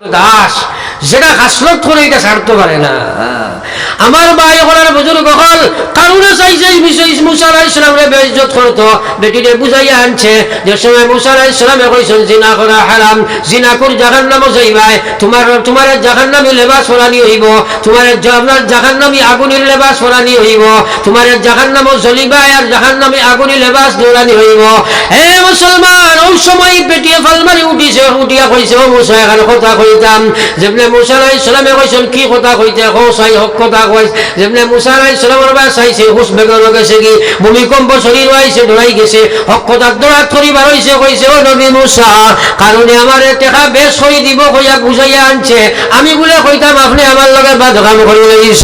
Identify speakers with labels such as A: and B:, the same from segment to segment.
A: দাস যেটা হাসলত করে এটা ছাড়তে পারে না। আমার ভাই হলার বুজুর্গ হল, কারণে চাইছে এই বিষয় মুসা আলাইহিস সালামরে বেইজ্জত করতো বেটিরে আনছে যে সময় মুসা আলাইহিস সালামে কইছেন, জিনা করা হারাম, জিনা কর যাইবাই। তোমার তোমার ফরানি হইব, তোমার আপনার ফরানি হইব, তোমার জ্বলিবাই আর আগুনি লেবাস দৌড়ানি হইব। হে মুসলমান, ওই সময় উঠিছে, উঠিয়া কইছে, ও মুসা, এখানে কথা কইতাম। যেমনে মুসা আলাইহিস সালামে কইছেন, কি কথা কইতে কো সাই হক কথা যেমনে বা হুস বেগন গেছে কি? ভূমিকম্প শরীর আইছে ডরাই গেছে, হক কথা দৌড়াত করিবার হইছে, কইছে, ও নবী মুসা, কারণে আমার টেকা বেশ হই দিব, কইয়া বুঝাইয়া আনছে। আমি বলে কইতাম, আপনি আমার লগে বাদ কাম করি লইছ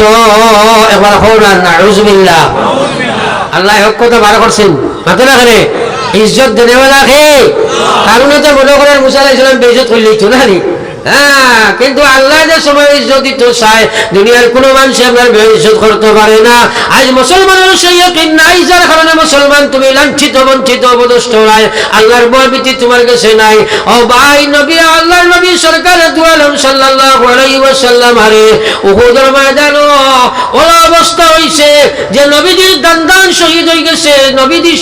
A: একবার হৌরান না রুজবিল্লাহ আল্লাহ হক কথা বার করছেন। মাথা না। করে ইজ্জত দেনেওয়ালা খে কারণে তো মনে করেন মুসা আলাইহিস সালাম বেইজ্জত করলেই তো নি? হ্যাঁ কিন্তু আল্লাহ যে সময় ইজ্জত দিতে চায়, দুনিয়ার কোনো মানুষ আপনার বেইজ্জত করতে পারে না। আজ নাই, যার কারণে মুসলমান তুমি লাঞ্ছিত, বঞ্চিত আল্লাহর তোমার কাছে নাই। ও ভাই নবী নবী সাল্লাল্লাহু আলাইহি আরে উহুদের ময়দান অবস্থা হইছে যে শহীদ গেছে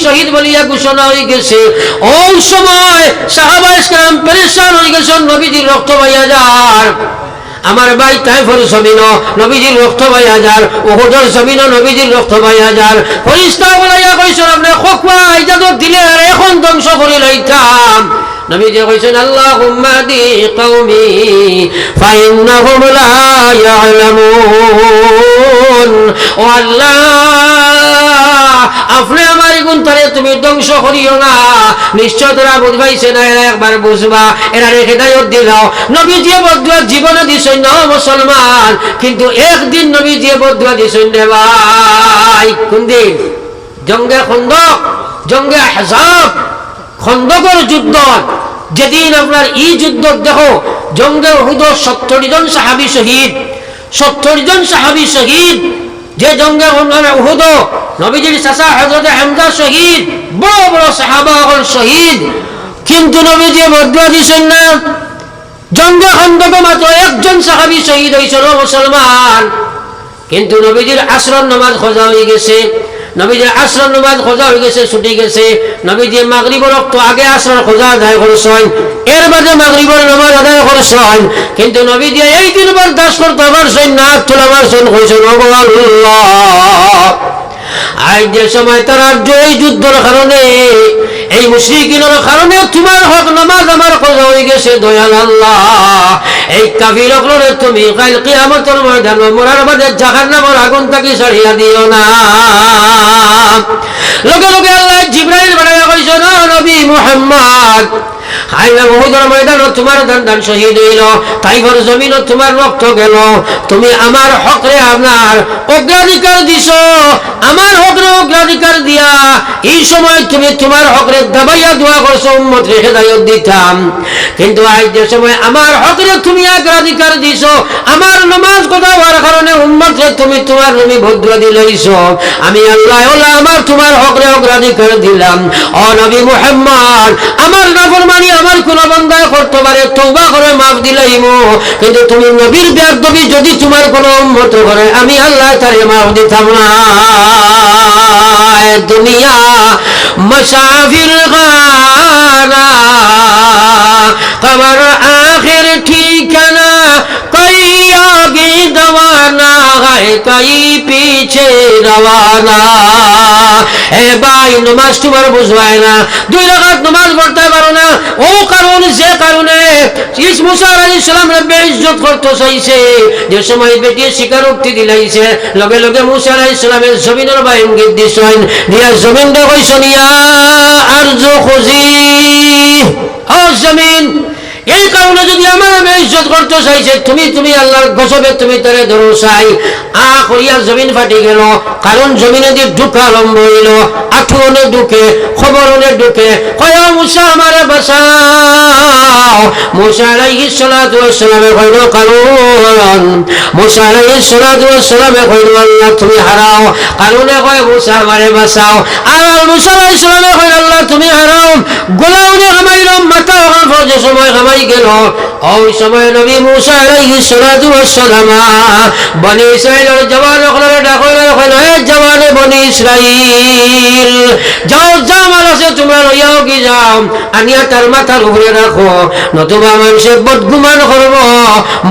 A: শহীদ বলিয়া ঘোষণা হয়ে গেছে। ওই সময় সাহাবা ইসলাম পেরেশান নবীজির রক্ত যার আমার ভাই তাইফর জমিন নবীজির রক্ত ভাই হাজার ওহুদর জমিন নবীজির রক্ত ভাই হাজার। পরিষ্টা বলাইয়া কইছেন, আপনি খোকমা ইজাজত দিলে আর এখন ধ্বংস করে লইতাম। নবীজি কইছেন, আল্লাহুম্মা দি কওমি, ফাইন্নাহুম লা ইয়ালামুন। ও আল্লাহ আপনি আমার গুণ তারে তুমি ধ্বংস করিও না। নিশ্চয় তোরা বুঝবাইছে না, এরা একবার বুঝবা। এরা রেখে দায়ত দিলাও নবী যে বদুয়া জীবনে দিছেন না মুসলমান। কিন্তু একদিন নবী যে বদুয়া দিছেন রে ভাই। কোন দিন? জঙ্গে খন্দক জঙ্গে হাজাব খন্দকর যুদ্ধ। যেদিন আপনার ই যুদ্ধ, দেখো, জঙ্গে হুদ সত্তর জন সাহাবি শহীদ। সত্তর জন সাহাবি শহীদ। যে জঙ্গে উহুদ, নবীজির চাষা হজরত হামজা শহীদ, বড় বড় সাহাবা শহীদ। কিন্তু নবীজি মধ্য দিছেন না। জঙ্গে খন্দকে মাত্র একজন সাহাবি শহীদ হয়েছিল মুসলমান। কিন্তু নবীজির আশ্রম নামাজ খোঁজা হয়ে গেছে। নবীজির আশ্রম নামাজ খোঁজা হয়ে গেছে, ছুটি গেছে। নবীজি মাগরিবর রক্ত আগে আশ্রম খোঁজা আদায় করেছেন। এর মাঝে মাগরিবর নামাজ আদায় করেছেন। কিন্তু নবীজি এই দিনবার দাস করতে পারছেন না তোলা পারছেন কইছেন আল্লাহ। আজ যে সময় তারা এই যুদ্ধের কারণে, এই মুশরিকিনের কারণে তোমার হক নামাজ আমার কথা হয়ে গেছে, দয়াল আল্লাহ। এই কাফির অকলরে তুমি কাল কিয়ামতের ময়দান মরার বাদে জাহান্নামের আগুন তাকে ছাড়িয়া দিও না। লগে লগে আল্লাহ জিব্রাইল বানায়া কইছো, না নবী মুহাম্মদ তুমি আমার দিছ। তুমি কিন্তু আমার হকরে তুমি অগ্রাধিকার দিছ, আমার নমাজ কথা কারণে উম্মত রে তুমি তোমার তুমি ভদ্র দিলইছ আমি আল্লাহ আমার তোমার হকরে অগ্রাধিকার দিলাম। ও নবী মুহাম্মদ, আমার আমার কোন বন্ধায় করতে পারে তৌবা করে মাফ দিলাইম। কিন্তু তুমি নবীর ব্যাগদবি যদি তোমার কোন উন্মত করে, আমি আল্লাহ তারে মাফ দিতাম না। দুনিয়া মশাফির গানা কবর আখির ঠিকানা আগে দওয়ানা है कई पीछे रवाना এ ভাই নমাজ তোমার বুঝবায় না দুই রাকাত নমাজ পড়তে পারো না ও কারণ যে কারণে ইস মুসা আলাইহিস সালাম রব্বে ইজ্জত করতে চাইছে যে সময় বেটি স্বীকারোক্তি দিলাইছে লগে লগে মুসা আলাইহিস সালামের জমিনের বা ইঙ্গিত দিছেন দিয়া জমিন দে কইছেন ইয়া আরজু খুজি ও জমিন কারণে যদি আমার আমি ইজ্জত করতে চাইছে তুমি তুমি আল্লাহর গসবে তুমি তারে ধরো চাই। আ করিয়া জমিন ফাটি গেল। কারণ জমিনে দিয়ে ঢুকা আরম্ভ হইল আঠুনে ঢুকে খবরনে ঢুকে কয় মুসা, আমারে বাঁচাও মুসা আলাইহিস সালাতু ওয়াস সালামে কইল কারণ। মুসা আলাইহিস সালাতু ওয়াস সালামে কইল আল্লাহ, তুমি হারাও। কারণে কয়, মুসা, আমারে বাঁচাও। আর মুসা আলাইহিস সালামে কইল আল্লাহ, তুমি হারাও। গোলাউনে হামাইলাম মাথা ওখান সময় হামাই গেল ওই সময় নবী মুসা আলাইহিস সালাতু বনি জওয়ান ওখানে ওখানে বনি যাও তোমরা লইয়াও কি যাও? আনিয়া তার মাথার উপরে রাখো, নতুবা মানুষে বদগুমান করব।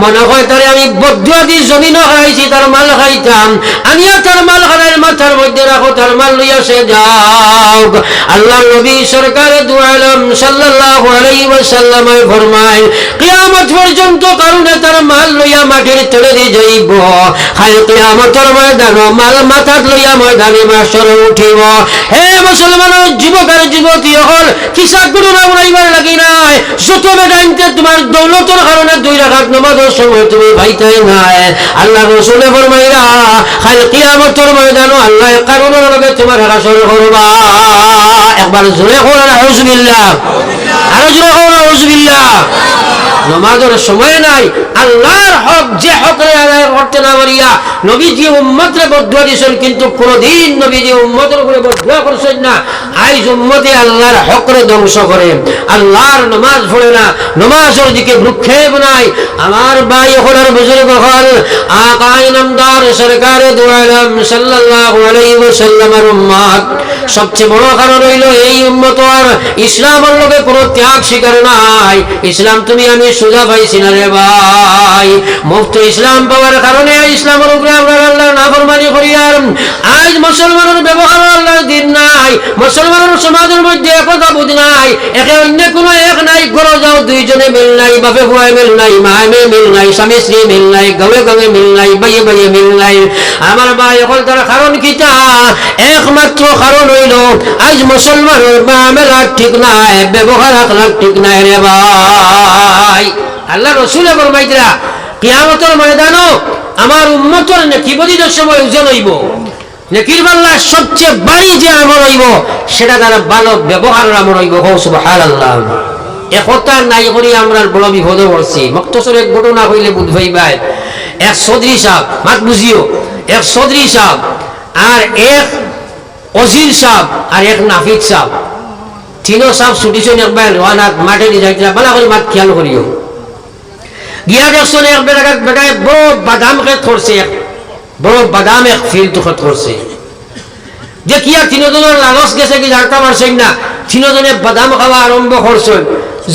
A: মনে হয় তারে আমি বদুয়া দি জমিন তার মাল খাইতাম আনিয়া তার মাল হারাই মাথার মধ্যে রাখো, তার মাল লইয়া সে যাও। আল্লাহ নবী সরকার দুআলম সাল্লাল্লাহু আলাইহি ওয়াসাল্লাম ফরমায় কিয়ামত পর্যন্ত কারণে তার মাল লইয়া মাটির দিয়ে যাইব। কিয়ামতের ময়দান, মাল মাথাত লইয়া ময়দানে মাসরে উঠিব। হে যুবতী হল কিসা উড়াইবার লাগি নাই। যত বেদাইতে তোমার দৌলতের কারণে দুই রাখাত নমাজের সময় তুমি ভাইতাই নাই। আল্লাহ রসুলে ফরমাইরা খাই কিয়ামতের ময়দান, আল্লাহ কারণের লগে তোমার হাসর করবা। একবার জোরে করার আউজবিল্লাহ আরও জোরে আউজবিল্লাহ নমাজের সময় নাই, আল্লাহর হক যে হকরে আদায় করতে না পারিয়া নবীজি উম্মতরে বদুয়া দিয়েছেন, কিন্তু কোনদিন নবীজি উম্মতের উপরে বদুয়া করছেন না। আইজ উম্মতে আল্লাহর হকরে ধ্বংস করে, আল্লাহর নমাজ পড়ে না, নমাজের দিকে ভ্রুক্ষেপ নাই। আমার ভাই হলার বুজুর্গ হল, আকাই নামদার সরকার দুয়ালাম সাল্লাল্লাহু আলাইহি ওয়াসাল্লামের উম্মত। সবচেয়ে বড় কারণ হইল, এই উম্মতর ইসলামের লগে কোনো ত্যাগ স্বীকার নাই। ইসলাম তুমি আমি সোজা পাইছি না রে ভাই। মুক্ত ইসলাম পাওয়ার কারণে ইসলামের উপরে আমরা আল্লাহ নাফরমানি করি আর আজ মুসলমানের ব্যবহার আল্লাহর দিন নাই, মুসলমানের সমাজের মধ্যে একতা বুঝ নাই, একে অন্য কোনো এক নাই গরো যাও দুইজনে মিল নাই, বাপে বুয়ায় মিল নাই, মায় মেয়ে মিল নাই, স্বামী স্ত্রী মিল নাই গাঁয়ে গাঁয়ে মিল নাই, বাইয়ে বাইয়ে মিল নাই। আমার ভাই এখন তার কারণ কিটা একমাত্র কারণ হইল, আজ মুসলমানের মেলা ঠিক নাই ব্যবহার আখলাক ঠিক নাই রে ভাই। আল্লাহ রসুলে বলবাইতরা কিয়ামতের ময়দানও আমার উন্মতর নেকি সময় ওজন হইব। নেকির সবচেয়ে বাড়ি যে আমর হইব, সেটা তারা ভালো আমর হইব। হৌ আল্লাহ একতা নাই করি আমরা বড় বিপদে পড়ছি। মক্তসর এক ঘটনা হইলে বুধ ভাই ভাই, এক চৌধুরী সাহ, মাত বুঝিও, এক চৌধুরী সাহ, আর এক অজির সাহ, আর এক নাফিদ সাহ। তিনো সাহ ছুটিছেন একবার রোয়ানাত মাঠে যাইতে বালা করে মাত খেয়াল করিও। গিয়া দেখছেন এক বেটাকে বেটায় বড় বাদাম খেত করছে বড় বাদাম এক ফিল্ড খেত করছে। যে কিয়া তিনজনের লালস গেছে কি জানতে পারছেন না? তিনজনে বাদাম খাওয়া আরম্ভ করছেন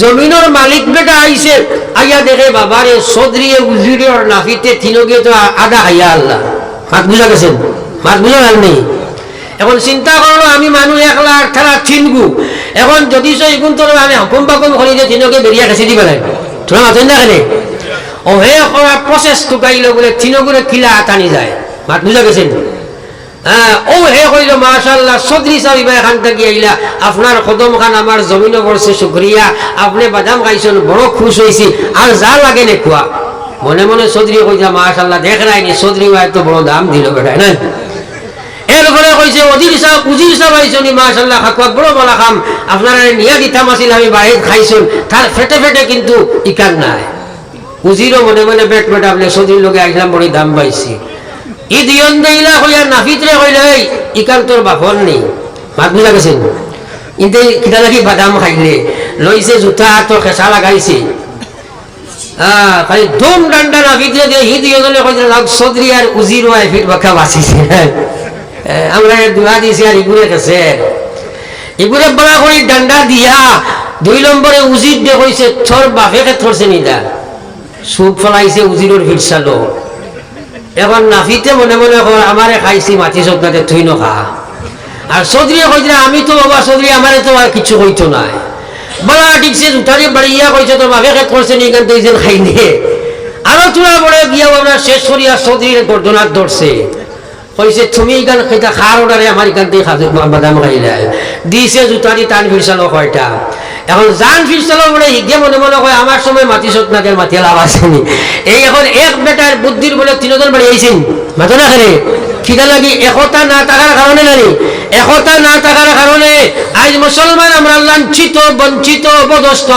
A: জমিনের মালিক বেটা আইছে আইয়া দেখে বাবারে সদরিয়ে উজুরে নাফিতে তিনকে তো আদা আইয়া আল্লাহ। মাত বুঝা গেছেন? মাত বুঝা গেল নেই এখন চিন্তা করল আমি মানুষ এক লাখ ঠারা চিনগু এখন যদি সই আমি হুকুম বাকুম করি যে তিনকে বেরিয়া গেছে দিবে নাই তোরা মাতেন না কেনে ও হে প্রসেস টুকাইলে বলে তিনগুলো কিলা টানি যায়। মাত বুঝা গেছেন হে আপনার খান আমার জমিনে পড়ছে শুকরিয়া আপনি বাদাম খাইছেন বড় খুশ হয়েছি আর যা লাগে নে মনে মনে সদরি কইছা মাশাআল্লাহ, দেখ রাইনি সদরি ভাই তো বড় দাম দিল কইছে অজির সাহেব উজির সাহেব আইছনি মাশাআল্লাহ খাকুয়া বড় বলা খাম। আপনারা নিয়া দিতাম আছিল আমি বাহির খাইছুন। তার ফেটে ফেটে কিন্তু ইকান নাই। উজিরও মনে মনে পেট পেটা আপনি সদরির লোকে আইলাম বড় দাম পাইছি। ই দিয়ন দেইলা কইয়া নাফিতরে এই ইকান তোর বাপর নেই। মাত বুঝা গেছেন? ইতে কিতা লাগি বাদাম খাইলে, লইছে জুতা তো খেসা লাগাইছে। খালি ধুম ডান্ডা নাফিতরে দিয়ে হি দিয়নলে কইলে লাগ সদরি আর উজির ওয়াই ফিট বাকা বাঁচিছে। আমরা দুয়া দিছি আর ইগুরে গেছে ইগুরে বড়া করে, ডান্ডা দিয়া দুই নম্বরে উজির দিয়ে কইছে তোর বাপেকে থরছে নিদা সুপ ফলাইছে উজিরের ফিরসালো। এখন নাফিতে মনে মনে আমারে খাইছি, মাটি সবটাতে থুই নখা। আর চৌধুরী কইছে, আমি তো বাবা চৌধুরী আমারে তো আর কিছু কইতো নাই বলা ঠিকছে জুতারি বাড়িয়া কইছে তো বাপে খেত করছে নি যেন খাই নিয়ে আরও তোরা বড় গিয়া আমরা শেষ করিয়া চৌধুরীর গর্দনার ধরছে। কইছে তুমি গান খাইতা খার ওডারে আমার ইগান দিয়ে খাতে বাদাম খাইলে দিছে জুতা দি টান ফিরসালো কয়টা। এখন জান ফিরসালো বলে হিগে মনে মনে কয় আমার সময় মাটি সত না কেন মাটি লাভ আসেনি এই এখন এক বেটার বুদ্ধির বলে তিনজন বাড়ি আইছেন মাথো না খেলে খিদা লাগি একতা না থাকার কারণে জানি একতা না থাকার কারণে আজ মুসলমান আমরা লাঞ্ছিত, বঞ্চিত, অপদস্থ।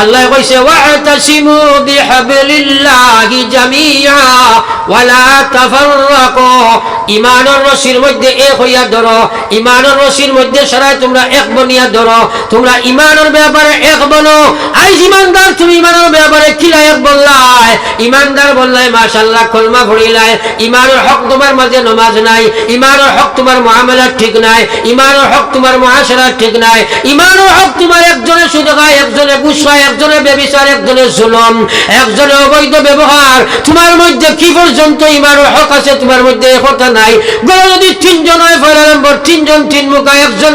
A: আল্লাহ কইছে, ওয়াতাসিমু বিহাবলিল্লাহি জামিআ ওয়ালা তাফাররাকু। ইমানের রশির মধ্যে এক হইয়া ধরো। ইমানের রশির মধ্যে সরাই তোমরা এক বনিয়া ধরো। তোমরা ইমানের ব্যাপারে এক বনো আইজ ইমানদার, তুমি ইমানের ব্যাপারে কিলা এক বললাই? ইমানদার বললাই, মাশাআল্লাহ, কলমা পড়িলাই ইমানের হক তোমার মাঝে নমাজ নাই। ইমানের হক তোমার মুআমালা ঠিক নাই। তোমার মধ্যে কি পর্যন্ত হক আছে তোমার মধ্যে একতা নাই। গড় যদি তিনজন হয় তিনজন তিন মুখা, একজন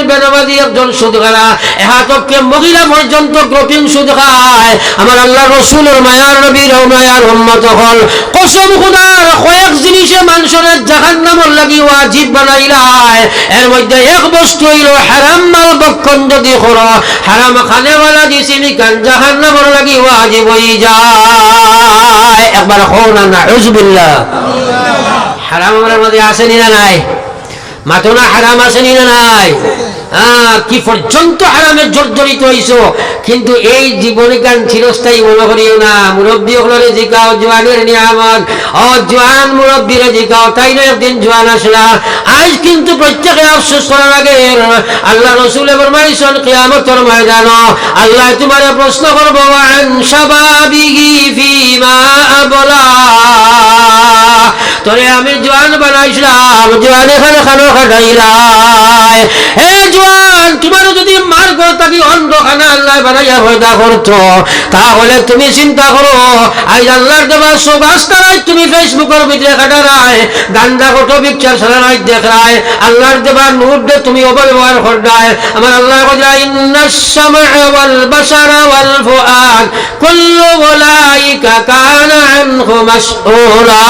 A: একজন সুদ খারা এহাতকে মহিলা পর্যন্ত আমার আল্লাহ রসুলের মায়ার মায়ার হল। কসম খুদার, কয়েক জিনিসে মানুষের জাহান নামর লাগি ওয়াজিব বানাইলাই এর মধ্যে এক বস্তু হইল হারাম মাল বক্ষণ যদি করো, হারাম নামর লাগি ওয়াজিব হই যায়। একবার হো না না উজবিল্লাহ হারাম আমার মধ্যে আসেনি না নাই? মাতো না হারাম আসেনি না নাই? কি পর্যন্ত হারামের জর্জরিত হইছ? কিন্তু এই জীবনকান চিরস্থায়ী মনে করিও না। মুরব্বী হলরে জিকাও জোয়ানের নিয়ামত। ও জোয়ান মুরব্বীরে জিকাও তাই না একদিন জোয়ান আসলা। আজ কিন্তু প্রত্যেকে আফসোস করার আগে আল্লাহ রসুল ফরমাইছেন, কিয়ামতের ময়দান আল্লাহ তোমারে প্রশ্ন করব, আন শাবাবিহি ফিমা আবলা? তোরে আমি জোয়ান বানাইছিলাম, জোয়ান এখানে খানো খাটাইলাই হে জোয়ান তোমার যদি মার্গ তাকে অন্ধখানা আল্লাহ বানাইয়া হয়দা করতো, তাহলে তুমি চিন্তা করো, আজ আল্লাহর দেবা সব আস্তারাই তুমি ফেসবুকের ভিতরে কাটারায় গান্দা কত পিকচার সারারাই দেখায় আল্লাহর দেবা নূর দে তুমি অপব্যবহার করদায় আমার আল্লাহ কইলা ইন্নাস সামআ ওয়াল বাসারা ওয়াল ফুআদ, কুল্লু উলাইকা কানা আনহু মাসউলা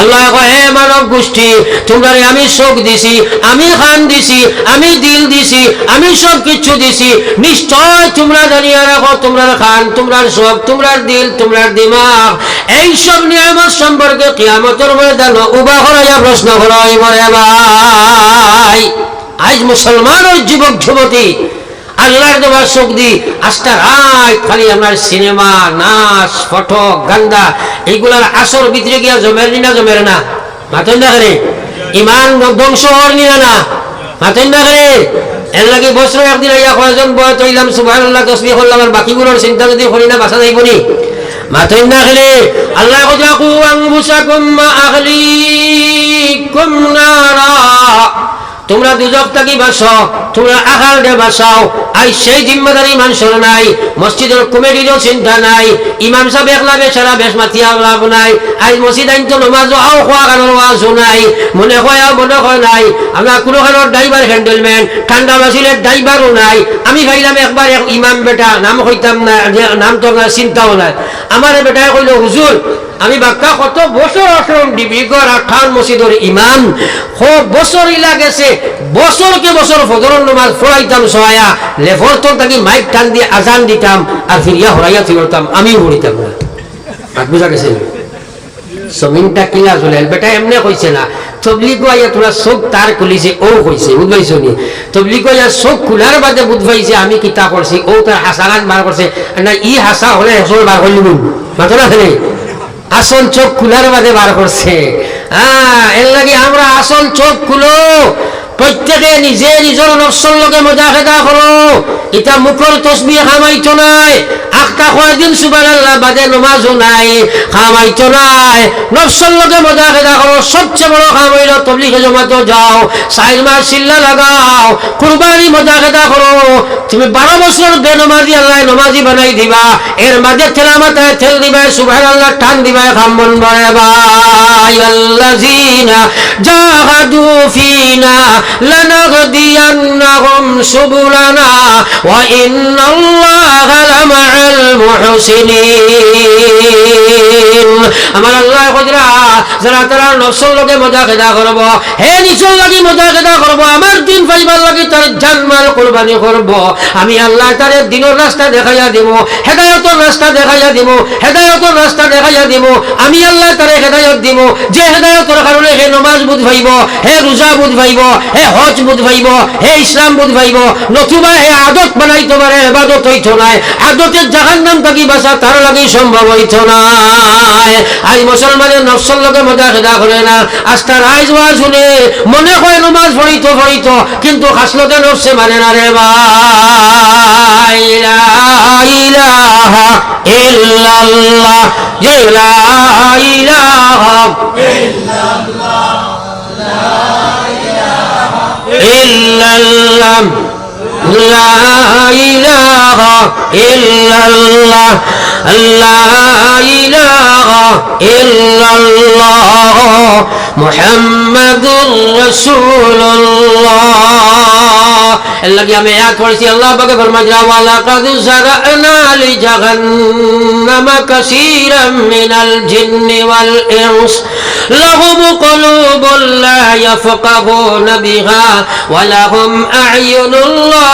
A: আল্লাহ হে মানব গোষ্ঠী, তোমরা আমি দিছি, আমি খান দিছি, আমি দিল দিছি, আমি সব কিছু দিছি। নিশ্চয় তোমরা জানিয়া রাখো তোমরা খান তোমরার চোখ তোমরার দিল, তোমরার দিমাগ। এই সব নিয়ামত সম্পর্কে কিয়ামতের ময়দান উবা হরাইয়া প্রশ্ন মরে ভাই। আজ মুসলমানের যুবক, যুবতী আল্লাহর দেওয়া চোখ দি আস্তা রাত খালি আমার সিনেমা, নাচ, ফটো, গান্দা, এইগুলার আসর ভিতরে গিয়া জমের নি জমের না? মাতেন না করে? ইমান ধ্বংস হওয়ার নিনা না মাতেন না করে? এর লাগে বছর একদিন আইয়া কয়জন বয় তৈলাম সুবহানাল্লাহ, তসবিহ করলাম, আর বাকিগুলোর চিন্তা যদি করি না বাসা যাইব নি? মাতেন না করে? আল্লাহ কজা কু আনফুসাকুম মা আহলিকুম নারা। তোমরা দুজক থাকি বাসো, তোমরা আহার দে বাসাও। আই সেই জিম্মাদারি মানুষের নাই, মসজিদের কমিটিরও চিন্তা নাই, ইমাম সাহেব একলা বেচারা বেশ মাতিয়া লাভ নাই, আই মসজিদ আইন তো নমাজ আও খোয়া ওয়াজও নাই, মনে হয় আর মনে হয় নাই, আমরা কোনো কারোর ড্রাইভার হ্যান্ডেলম্যান ঠান্ডা বাসিলের ড্রাইভারও নাই, আমি ভাইলাম একবার এক ইমাম বেটা, নাম হইতাম না নাম তো না চিন্তাও নাই। আমার বেটায় কইল হুজুর আমি বাক্কা কত বছর আসলাম ডিবিগড় আর খান মসজিদের ইমাম। হ বছর ইলা গেছে বছরকে বছর ফজরের নামাজ পড়াইতাম সহায়া লেফর তো তাকে মাইক টান দিয়ে আজান দিতাম আর ফিরিয়া হরাইয়া ফিরতাম আমিও পড়িতাম না হাত বুঝা গেছে? জমিনটা কিলা চলে বেটা, এমনি কইছে না তবলিগ আইয়া তোরা চোখ তার খুলিছে ও কইছে বুঝবাইছ নি? তবলিগ আইয়া চোখ খোলার বাদে বুঝবাইছে আমি কিতা করছি ও তার হাসাগান বার করছে না, ই হাসা হলে হেসল বার করলি মাথা না ফেলে। আসল চোখ খুলার মাঝে বার করছে। হ্যাঁ এর লাগে আমরা আসল চোখ খুলো। প্রত্যেকে নিজে নিজের নকশল লোকে মজা খেদা করো। এটা মুখর তসবি খামাইতো নাই। আখটা কয়দিন সুবান আল্লাহ বাদে নমাজও নাই। খামাইতো নাই। নকশর লগে মজা খেদা করো সবচেয়ে বড় খাম হইল তবলিগে জমাতো যাও। সাইল মাস চিল্লা লাগাও। কুরবানি মজা খেদা করো তুমি বারো বছর বেনমাজি আল্লাহ নমাজি বানাই দিবা। এর মাঝে ঠেলা মাথায় ঠেল দিবা সুবাহ আল্লাহ টান দিবা খাম্বন বড়ে ভাই আল্লাযিনা জাহাদু ফিনা লানাহদিয়ান্নাহুম সুবুলানা ওয়া ইন্নাল্লাহা লামাআল মুহসিনিন আমার আল্লাহ যারা তারা নফসল লগে করব, হে নিচল লাগি করব, আমার দিন লাগি তার জানমাল কোরবানি করব, আমি আল্লাহ তারে দিনের রাস্তা দেখাইয়া দিব, হেদায়তর রাস্তা দেখাইয়া দিব, হেদায়তর রাস্তা দেখাইয়া দিব, আমি আল্লাহ তারে হেদায়ত দিব, যে হেদায়তর কারণে হে নমাজ বুধ ভাইব, হে রোজা বুধ ভাইব, হে হজ বুধ ভাইব, হে ইসলাম বুধ ভাইব, নতুবা হে আদত বানাইতে পারে, এবাদত হইতো নাই। আদতের জাহান নাম থাকি বাসা তার লাগি সম্ভব হইতো নাই। আজ মুসলমানের নফসল লোকে মজা খেদা করে না। আস্থা রাইজ ওয়া শুনে মনে হয় নমাজ পড়িত পড়িত, কিন্তু হাসলতে নফসে মানে না রে ভাই। লা ইলাহা ইল্লাল্লাহ লা ইলাহা ইল্লাল্লাহ। لا إله إلا الله. لا إله إلا الله. محمد رسول الله. لگیا میں یاد پڑھ سی اللہ بگے فرمایا وَلَقَدْ زَرَعْنَا لِجَهَنَّمَ كَثِيرًا مِنَ الْجِنِّ وَالْإِنسِ. لهم قلوب لا يفقهون بها. ولهم أعين الله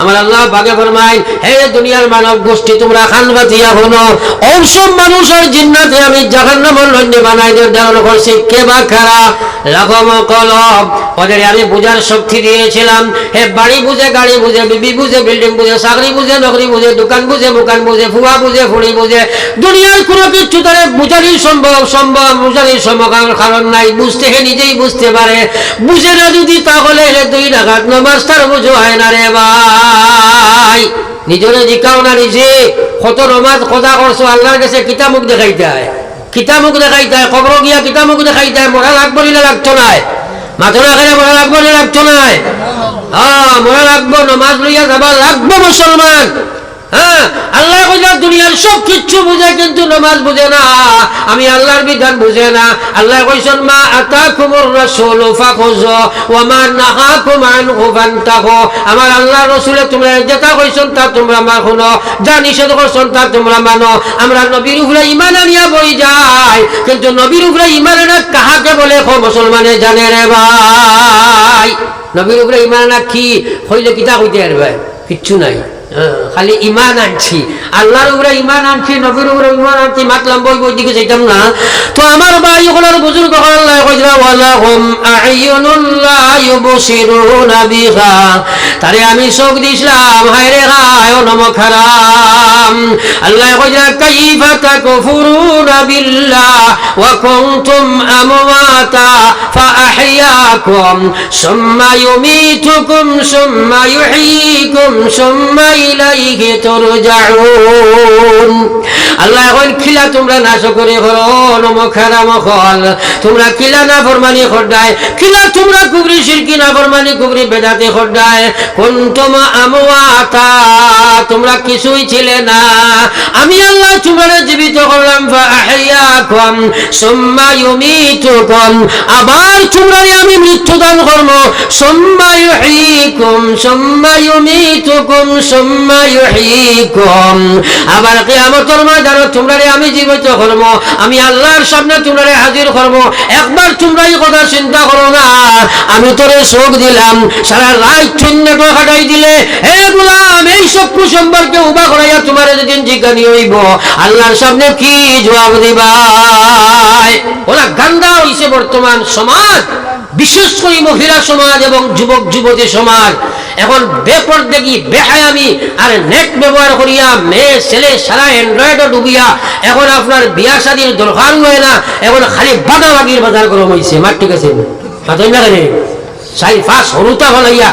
A: আমার আল্লাহ ফরমাই হে দুনিয়ার মানব গোষ্ঠী, তোমরা মানুষের জিন্নাতে আমি বানাই কে বা খারা কলম ওদের আমি বুঝার শক্তি দিয়েছিলাম। হে বাড়ি বুঝে, গাড়ি বুঝে, বিবি বুঝে, বিল্ডিং বুঝে, চাকরি বুঝে, নকরি বুঝে, দোকান বুঝে, মুকান বুঝে, ফুয়া বুঝে, ফুড়ি বুঝে, দুনিয়ার কোনো কিছু তারে বুঝারই সম্ভব সম্ভব, বুঝারই সম্ভব কারণ নাই। বুঝতে হে নিজেই বুঝতে পারে। বুঝে না যদি তাহলে হে দুই নাগাদ নমাজ তার বুঝো হয় না রে ভাই? নিজরে জিকাও না নিজে। কত নমাজ কথা করছ? আল্লাহর কাছে কিতা মুখ দেখাইতে হয় কিতা মুখ দেখাইতে হয় খবর গিয়া কিতা মুখ দেখাইতে হয় মরা লাগবো নিলে লাগতো নাই? মাথা না খেলে মরা লাগবো নিলে লাগতো নাই? হ্যাঁ মরা লাগবো, নমাজ লইয়া যাবা, লাগবো মুসলমান। হ্যাঁ আল্লাহ কিন্তু নমাজ না। আমি বিধান না। আল্লাহ মা আমার আল্লাহ রাসূলে তোমরা যেটা কইছেন, তা তোমরা যা নিষেধ করছেন, তা তোমরা মানো। আমরা নবীর উপরে ঈমান আনিয়া বই যাই, কিন্তু নবীর উপরে আনা কাহাকে বলে? মুসলমানে জানে রে ভাই। নবীর উপরে ঈমান আনা কি? হইলে কিতা কইতে পারবে কিচ্ছু নাই। খালি ইমান আনছি। আল্লাহর উপরে ইমান আনছি, নবীর উপরে ইমান আনছি, মাতলাম বই বই দিকে যেতাম না। তো আমার ভাই ওগুলোর বুজুর্গ আল্লাহ কইরা ওয়ালা হুম আইয়ুনুল্লাহ ইউবসিরুনা বিহা। তারে আমি শোক দিছিলাম হায় রে হায় নম খারাম আল্লাহ কইরা কাইফা তাকফুরুনা বিল্লাহ, ওয়া কুনতুম আমওয়াতা ফাআহইয়াকুম। সুম্মা সুম্মা সুম্মা ইলাইহি তুরজাউন। আল্লাহ এখন খিলা তোমরা নাশ করে হরো নমখারা মখল। তোমরা খিলা না ফরমানি খড্ডায় খিলা তোমরা কুবরি শিরকি না ফরমানি কুবরি বেদাতে খড্ডায় কুনতুম আমওয়াতা, তোমরা কিছুই ছিলে না। আমি আল্লাহ তোমরা জীবিত করলাম ফাআহইয়াকুম সুম্মা ইউমিতুকুম। আবার তোমরা আমি মৃত্যুদান করব, সুম্মা ইউহিকুম, সুম্মা ইউমিতুকুম, সুম্মা ইউহয়িকুম আবার কিয়ামতের ময়দানে তোমরা আমি জীবিত করব, আমি আল্লাহর সামনে তোমরা হাজির করব। একবার তোমরা কথা চিন্তা করো না। আমি তোরে শোক দিলাম, সারা রাত শূন্যটো কাটাই দিলে, হে গুলাম, এই সব সম্পর্কে উবা করাইয়া তোমার যেদিন জিজ্ঞানি হইব, আল্লাহর সামনে কি জবাব দিবাই? ওরা গান্দা হইছে বর্তমান সমাজ। বিশেষ করে মহিলা সমাজ এবং যুবক, যুবতী সমাজ। এখন বেপর দেখি বেহায়ামি আর নেট ব্যবহার করিয়া মেয়ে, ছেলে সারা অ্যান্ড্রয়েডও ডুবিয়া এখন আপনার বিয়া শাদির দরকার হয় না। এখন খালি বাদাবাগির বাজার গরম হয়েছে মার ঠিক আছে? মাতই না কেন? সাই ফাঁস হরুতা হলাইয়া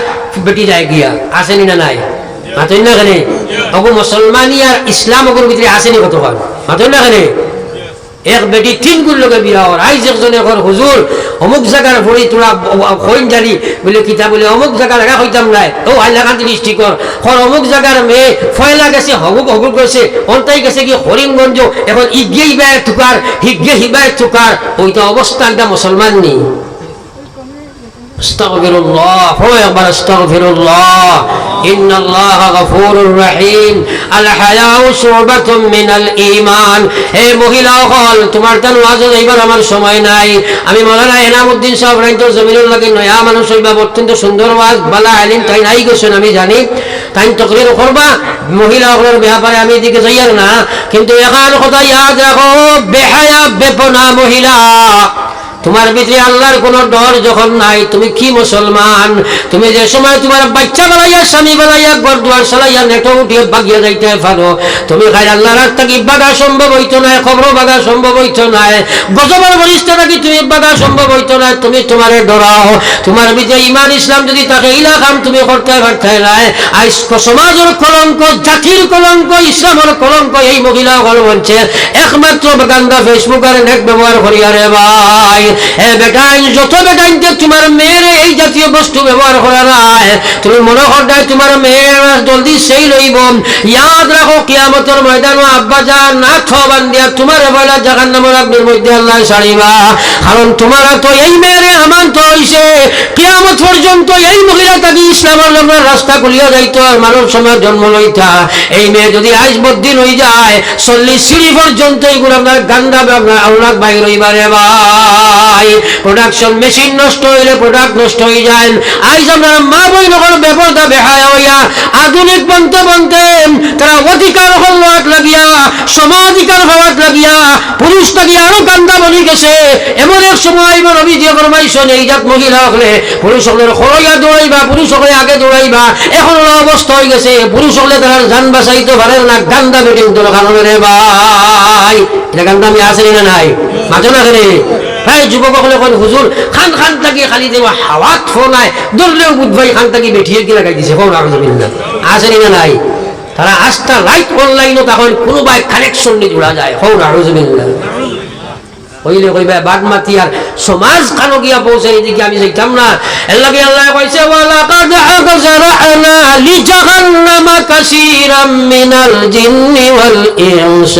A: বেটি যায় গিয়া। আসেনি না নাই? মাতই না কেন? অগু মুসলমানি আর ইসলাম অগুর ভিতরে আসেনি কতক্ষণ মাতই না এক বেটি তিন গুণ লগে বিয়া হর আইজ একজনে এখন হুজুর, অমুক জায়গার ভরি তোরা হইন জানি বলে, কিতা বলে, অমুক জায়গার লাগা হইতাম নাই। ও আল্লাহ দৃষ্টি কর হর অমুক জায়গার মেয়ে ফয়লা গেছে, হগুক হগুক গেছে। অন্তাই গেছে কি হরিণগঞ্জ এখন ইগে হিবায় থুকার হিগে হিবায় থুকার ওইটা অবস্থা একটা মুসলমান নেই استغفر الله هو يقبل استغفر الله إن الله غفور رحيم الحياء شعبة من الإيمان হে মহিলা হল তোমার তান ওয়াজ এইবার আমার সময় নাই আমি মৌলানা এনামুদ্দিন সাহেব রাইতো জমিনুল লাগে নয়া মানুষ হইবা অত্যন্ত সুন্দর ওয়াজ বালা আইলিন তাই নাই গেছেন আমি জানি তাই তকরির করবা মহিলা হলের ব্যাপারে আমি এদিকে যাইয়ার না কিন্তু এখান কথা ইয়াদ রাখো বেহায়া বেপনা মহিলা তোমার ভিতরে আল্লাহর কোন ডর যখন নাই, তুমি কি মুসলমান? তুমি যে সময় তোমার বাচ্চা বানাইয়া, স্বামী বানাইয়া, ঘর দুয়ার চালাইয়া নেটো উঠিয়ে বাগিয়া যাইতে পারো। তুমি খাই আল্লাহর রাত থাকি বাগা সম্ভব হইতো না খবর বাগা সম্ভব হইতো না গজবের বরিষ্ঠ থাকি তুমি বাগা সম্ভব হইতো না তুমি তোমারে ডরাও। তোমার ভিতরে ইমান, ইসলাম যদি তাকে ইলা কাম তুমি করতে পারতে নাই। আজ সমাজের কলঙ্ক, জাতির কলঙ্ক, ইসলামের কলঙ্ক, এই মহিলা হল বলছে একমাত্র গান্দা ফেসবুক আর নেট ব্যবহার করিয়া রে ভাই। কিয়ামত পর্যন্ত এই মহিলা তাকে ইসলামের রাস্তা খুলিয়া যাইতো মানুষ সময় জন্ম লইতা। এই মেয়ে যদি আজ বদ্দিন হয়ে যায়, চল্লিশ সিঁড়ি পর্যন্ত এইগুলো আপনার গান্দা আপনার বাইর হইবারে ভাই প্রোডাকশন মেশিন নষ্ট হইলে প্রোডাক্ট নষ্ট হয়ে যায়। আজ আমরা মা বই নগর ব্যাপারটা বেহায় হইয়া আধুনিক বনতে বনতে তারা অধিকার হওয়াত লাগিয়া সমাধিকার হওয়াত লাগিয়া, পুরুষ লাগিয়া আরও গান্দা বনি গেছে। এমন এক সময় এবার অভিযোগ ফরমাইছেন এই জাত মহিলা হলে পুরুষ হলে খরইয়া দৌড়াইবা, পুরুষ হলে আগে দৌড়াইবা, এখন অবস্থা হয়ে গেছে। পুরুষ হলে তারা যান বাঁচাইতে পারে না, গান্দা বেটিং তোর কারণে রে ভাই। এটা গান্দা আমি আসেনি না নাই? মাঝে না রে প্রায় যুবক হলে কোন হুজুর, খান খান থাকি খালি দেওয়া হাওয়াত ফোনায় ধরলেও বুধবাই খান থাকি বেঠিয়ে কি লাগাই দিছে? কোন আরজমিন না আসেনি না নাই। তারা আস্থা লাইট অনলাইনও তখন কোনোবাই কানেকশন নিয়ে জোড়া যায়। আরজমিন না হইলে কইবা, বাদ মাতি আর সমাজ খানো গিয়া পৌঁছে এদিকে আমি যাইতাম না। এর লাগে আল্লাহ কইছে ওয়ালা কাদ আকজারানা লি জাহান্নামা কাসীরাম মিনাল জিন্নি ওয়াল ইনস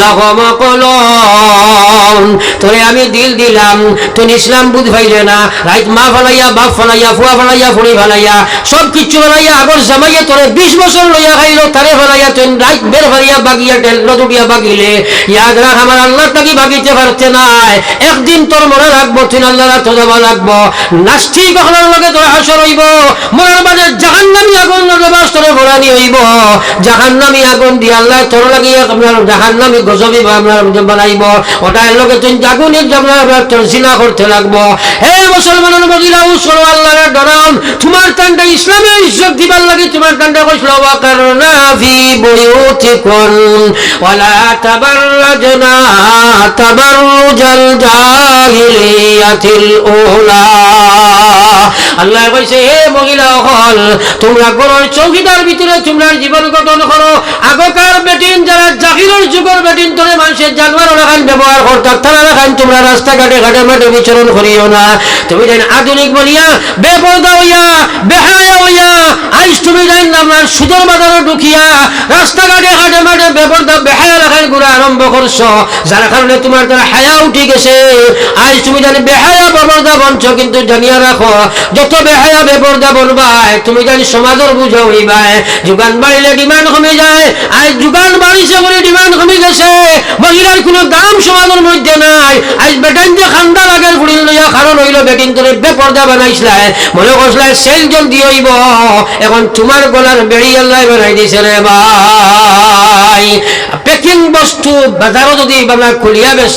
A: লাগাম কলম তোরে আমি দিল দিলাম তুই ইসলাম বুঝ ভাইলে না। রাইত মা ফলাইয়া, বাপ ফলাইয়া, ফুয়া ফলাইয়া, ফুড়ি ফলাইয়া সব কিছু ফলাইয়া, আগর জামাইয়া তোরে বিশ বছর লইয়া খাইলো, তারে ফলাইয়া তুই রাইত বের ফলাইয়া বাগিয়া টেল নদুটিয়া বাগিলে। ইয়াদ রাখ, আমার আল্লাহ তাকে বাগিতে পারতে নাই একদিন তোর মনে রাখব তুই আল্লাহ রাখতে যাবা লাগবো। নাস্তিক হলার লগে তোর হাসর হইব। মনের মাঝে জাহান্নামি আগুন লগে বাস তোরে ভরানি হইব। জাহান্নামি আগুন দিয়ে আল্লাহ তোর লাগিয়ে আপনার জাহান্নামি গজবি আপনার বানাইব। ওটার লগে তুই আগুনের আপনার তোর জিনা করতে লাগবো। হে মুসলমানের মহিলা উসর আল্লাহর ডরাম তোমার কান্ডা ইসলামের ইজ্জত দিবার লাগে তোমার কান্ডা কইছিল ওয়াকারনা ফি বুয়ুতিকুম ওয়ালা তাবাররাজনা উলা আল্লাহ কইছে হে মহিলা হল তোমরা চৌকিদার ভিতরে তোমরা জীবন গঠন করো। আগকার বেটিন যারা যুগের বেটিন, তোরে মানুষের জানোয়ার রাখান ব্যবহার তারা রাখান তোমরা রাস্তাঘাটে ঘাটে মাঠে বিচরণ করিও না। তুমি আধুনিক বলিয়া, বেপরদা হইয়া, বেহায়া হইয়া, আইস তুমি যেন আমার সুদর বাজারে ঢুকিয়া, রাস্তাঘাটে ঘাটে মাঠে বেপরদা, বেহায়া রাখান গুড়া আরম্ভ করছ। যার কারণে তোমার তারা হায়া উঠি গেছে আজ তুমি জানি বেহায়া বেপরদা বনছ, কিন্তু জানিয়া রাখো, যত বেহায়া বেপরদা বনবাই তুমি জানি সমাজের বুঝো হইবাই যোগান বাড়িলে ডিমান্ড কমে যায়, আজ যোগান বাড়িছে বলে ডিমান্ড কমে গেছে। মহিলার কোনো দাম সমাজের মধ্যে নাই। আজ বেটান যে খান্দা লাগের ফুড়িল লইয়া কারণ হইল বেটিন তোরে বেপর্দা বানাইছিলাই মনে করছিলাই সেল জলদি হইব। এখন তোমার গলার বেড়ি আল্লাহ বানাই দিছে রে ভাই। পেকিং বস্তু বাজারও যদি আপনার খুলিয়া বেশ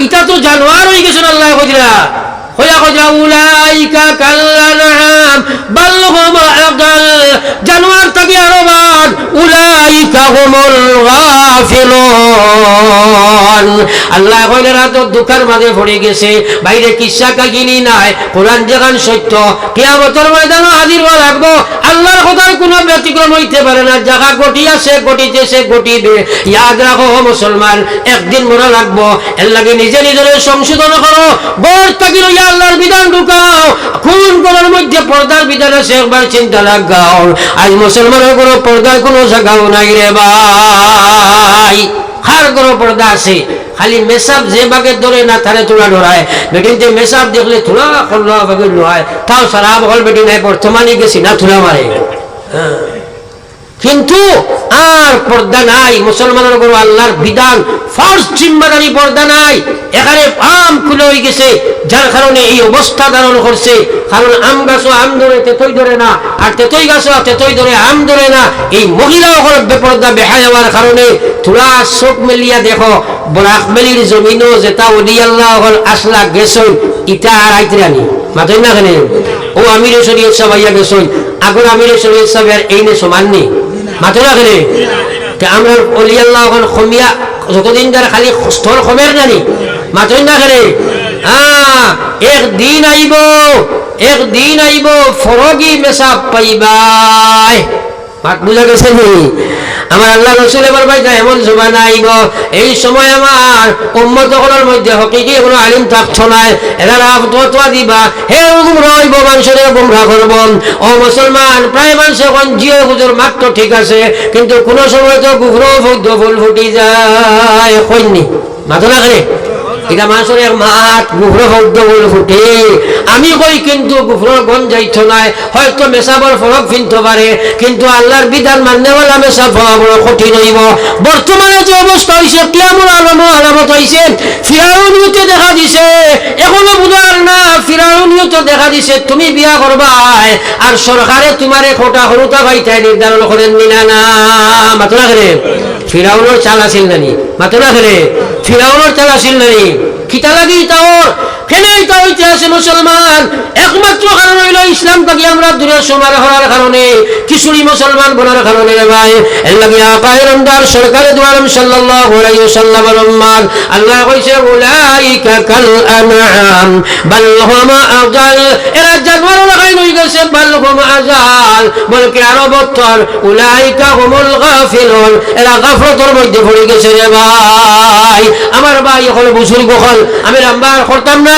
A: এটা তো জানোয়ার হয়ে গেছে আল্লাহ হজরা। হইয়া উলাইকা কাল্লা নাম হুম আদাল জানোয়ার থাকি আরও বাদ, উলাইকা হুমুল গাফিলুন। আল্লাহ কইলে রাত দুঃখের মাঝে পড়ে গেছে, বাইরে কিসা কাহিনী নাই, কোরআন যেখান সত্য, কিয়ামতের ময়দানে হাজির হওয়া লাগবো। আল্লাহর কথার কোনো ব্যতিক্রম হইতে পারে না জায়গা গটি আছে গটিতেছে গটিবে ইয়াদ রাখো মুসলমান, একদিন মরা লাগবো। এর লাগে নিজে নিজের সংশোধন করো। বর থাকি আল্লাহর বিধান ঢুকাও। খুন করার মধ্যে পর্দার বিধান আছে একবার চিন্তা লাগাও। আজ মুসলমানের কোনো পর্দার কোনো জায়গাও নাই রে ভাই। হার কোনো পর্দা আছে। খালি মেসাব যে বাগে ধরে না তারে তোলা ধরায়। বেটিন যে মেসাব দেখলে তোলা করল বাগে নয় তাও সারা বহল বেটিন বর্তমানে গেছি না তোলা মারে। হ্যাঁ। কিন্তু আর পর্দা নাই, মুসলমানের উপর আল্লাহর বিধান ফার্স্ট জিম্মাদারি পর্দা নাই, এখানে আম খুলে হয়ে গেছে, যার কারণে এই অবস্থা ধারণ করছে। কারণ আম গাছও আম ধরে, তেতই ধরে না, আর তেতই গাছও তেতই ধরে, আম ধরে না। এই মহিলা হল বেপর্দা বেহায় হওয়ার কারণে তোরা চোখ মেলিয়া দেখো, বরাক মেলির জমিনও যেটা উদিয়াল্লাহ হল আসলা গেছই, ইটা আর আইতে রানি মাতই না কেন? ও আমির শরীয়ত সাহেব গেছই। আগর আমির শরীয়ত সাহেবের এই নে সমান নেই। মাতই রাখলে আমরা অলিয়াল্লাহ হল খমিয়া, যতদিন তার খালি স্থল খমের জানি মাতই না খেলে হ্যাঁ একদিন আইব একদিন আইব ফরগি মেসাব পাইবাই। মাত বুঝা গেছে নি আমার আল্লাহ রসুল এবার ভাই এমন জমানা আইব এই সময় আমার উম্মত মধ্যে হকিকি কোনো আলিম থাকছো নাই। এরা ফতোয়া দিবা। হে গুমরা হইব মানুষের গুমরা করব। ও মুসলমান, প্রায় মানুষ এখন জিও হুজুর মাত্র ঠিক আছে, কিন্তু কোন সময় তো গুফর ফুদ্ধ ফুল ফুটি যায়। কইনি মাথা না এটা গুফর শব্দ বলে ফুটে। আমি কই কিন্তু গুফর গন যাইত নাই, হয়তো মেসাবর ফিনতে পারে, কিন্তু আল্লাহর বিধান মান্যওয়ালা হওয়া বড় কঠিন হইব। বর্তমানে যে অবস্থা আলম আলামত হয়েছে ফিরাউনিয়তে দেখা দিছে। এখনও বুঝার না ফিরাউনিয়তে দেখা দিছে, তুমি বিয়া করবাই আর সরকারে তোমারে খোটা হরুতা ভাইটাই নির্ধারণ করেন নিনা না মাত্র করে ফিরাউনের চাল আসিল নানি মাত্র করে ফিরাউনের চাল আসিল নানি। খিতা লাগি তাওর কেন এটা হইতে আছে মুসলমান। একমাত্র কারণ হইল ইসলাম থাকি আমরা দূরে সমার হওয়ার কারণে কিছুরি মুসলমান বোনার কারণে ভাই। লাগে আকায়ের আমদার সরকারে দুয়ারম সাল্লাল্লাহু আলাইহি ওয়াসাল্লামের উম্মাদ। আল্লাহ কইছে, উলাইকা কাল আনআম, বাল হুম এরা জানোয়ার নই গেছে বলকে আরও বত্তর এরা মধ্যে পড়ে গেছে রে ভাই। আমার ভাই এখন আমি রামবার করতাম না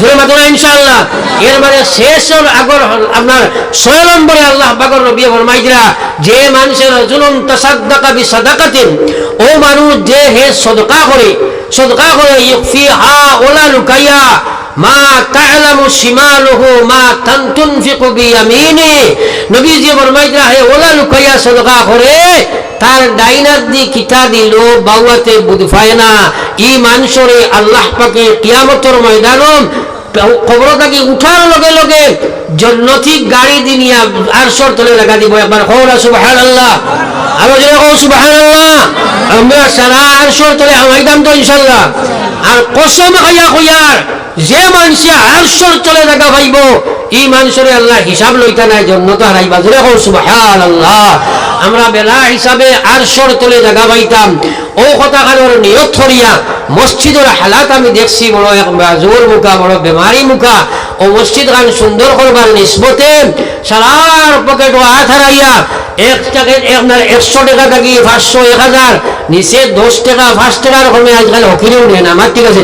A: ধরে মাত্র ইনশাল্লাহ এর মানে শেষের আগর আপনার ছয় নম্বরে আল্লাহ বাগর নবী ফরমাইছিলা যে মানুষের জুলুম তাসাদ্দাকা বি সাদাকাতিন ও মানুষ যে হে সদকা করে সদকা করে ইকফি হা ওলা লুকাইয়া মা তা'লামু শিমালুহু, মা তান তুনফিকু বিয়ামিনি। নবীজি ফরমাইছিলা হে ওলা লুকাইয়া সদকা করে তার ডাইনার দি কিতা দিল, বাউয়াতে বুধফায় না ই মানুষরে আল্লাহ পাকে কিয়ামতর ময়দানম খবর থাকি উঠার লগে লগে জন্নতি গাড়ি দিনিয়া আর সর তলে লাগা দিব একবার। হৌরা সুবাহান আল্লাহ আরও যে হৌ সুবাহান আল্লাহ আমরা সারা আর সর তলে আমাইতাম তো ইনশাল্লাহ আর কসম খাইয়া কইয়ার, যে মানুষে আর সর তলে জায়গা পাইব এই মানুষরে আল্লাহ হিসাব লইতা নাই জন্য তো হারাইবা। জোরে হৌ সুবাহান আল্লাহ আমরা বেলা হিসাবে আর সর তলে জায়গা পাইতাম। ও কথা কারোর নিয়ত থরিয়া মসজিদের হালাত আমি দেখছি, বড় এক জোর মুখা, বড় বেমারি মুখা। ও মসজিদ খান সুন্দর করবার নিসবতে সারার পকেট ও হাত হারাইয়া এক টাকা আপনার একশো টাকা থাকি পাঁচশো এক হাজার নিচে দশ টাকা, পাঁচ টাকার কমে আজকাল হকিরেও নেন আমার ঠিক আছে?